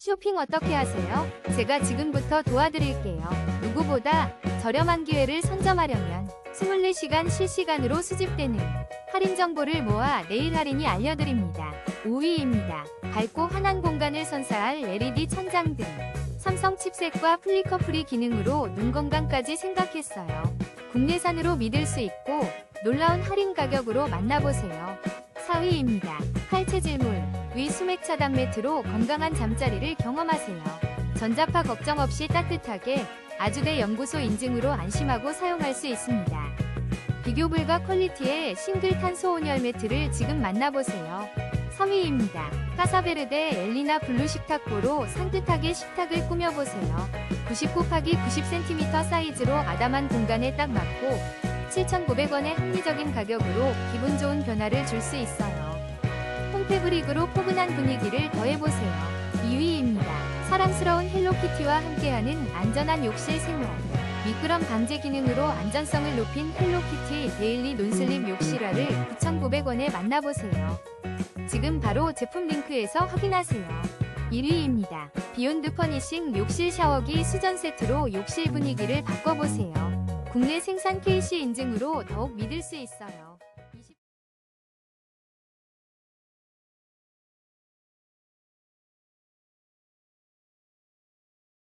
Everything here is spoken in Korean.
쇼핑 어떻게 하세요? 제가 지금부터 도와드릴게요. 누구보다 저렴한 기회를 선점하려면 24시간 실시간으로 수집되는 할인 정보를 모아 내일 할인이 알려드립니다. 5위입니다. 밝고 환한 공간을 선사할 LED 천장 등 삼성 칩셋과 플리커 프리 기능으로 눈 건강까지 생각했어요. 국내산으로 믿을 수 있고 놀라운 할인 가격으로 만나보세요. 4위입니다. 칼체질물 위 수맥 차단 매트로 건강한 잠자리를 경험하세요. 전자파 걱정 없이 따뜻하게 아주대 연구소 인증으로 안심하고 사용할 수 있습니다. 비교 불가 퀄리티의 싱글 탄소 온열 매트를 지금 만나보세요. 3위입니다. 카사베르데 엘리나 블루 식탁보로 산뜻하게 식탁을 꾸며보세요. 90 곱하기 90cm 사이즈로 아담한 공간에 딱 맞고 7,900원의 합리적인 가격으로 기분 좋은 변화를 줄 수 있어요. 홈페브릭으로 포근한 분위기를 더해보세요. 2위입니다. 사랑스러운 헬로키티와 함께하는 안전한 욕실 생활. 미끄럼 방제 기능으로 안전성을 높인 헬로키티 데일리 논슬립 욕실화를 9,900원에 만나보세요. 지금 바로 제품 링크에서 확인하세요. 1위입니다. 비욘드 퍼니싱 욕실 샤워기 수전 세트로 욕실 분위기를 바꿔보세요. 국내 생산 KC 인증으로 더욱 믿을 수 있어요. 20